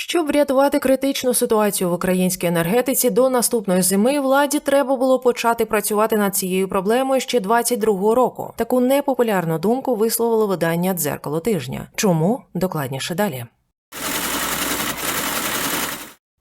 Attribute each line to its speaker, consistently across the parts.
Speaker 1: Щоб врятувати критичну ситуацію в українській енергетиці до наступної зими, владі треба було почати працювати над цією проблемою ще 22-го року. Таку непопулярну думку висловило видання дзеркало тижня. Чому докладніше далі?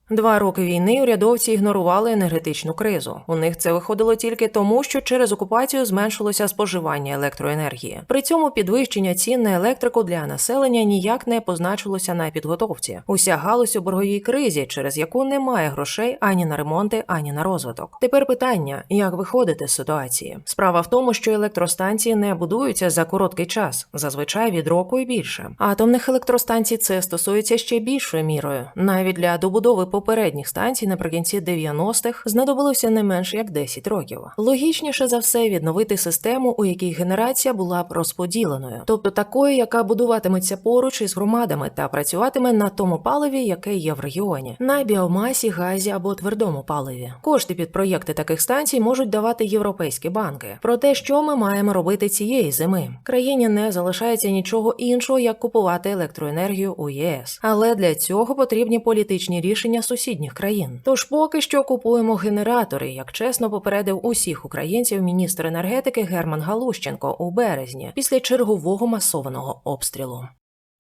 Speaker 1: Два роки війни урядовці ігнорували енергетичну кризу. У них це виходило тільки тому, що через окупацію зменшилося споживання електроенергії. При цьому підвищення цін на електрику для населення ніяк не позначилося на підготовці. Уся галузь у борговій кризі, через яку немає грошей ані на ремонти, ані на розвиток. Тепер питання: як виходити з ситуації? Справа в тому, що електростанції не будуються за короткий час, зазвичай від року і більше. Атомних електростанцій це стосується ще більшою мірою. Навіть для добудови попередніх станцій наприкінці 90-х знадобилося не менше як 10 років. Логічніше за все відновити систему, у якій генерація була б розподіленою, тобто такою, яка будуватиметься поруч із громадами та працюватиме на тому паливі, яке є в регіоні, на біомасі, газі або твердому паливі. Кошти під проєкти таких станцій можуть давати європейські банки. Про те, що ми маємо робити цієї зими, країні не залишається нічого іншого, як купувати електроенергію у ЄС. Але для цього потрібні політичні рішення сусідніх країн. Тож поки що купуємо генератори, як чесно попередив усіх українців міністр енергетики Герман Галущенко у березні після чергового масованого обстрілу.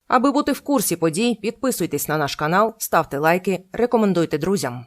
Speaker 1: Аби бути в курсі подій, підписуйтесь на наш канал, ставте лайки, рекомендуйте друзям.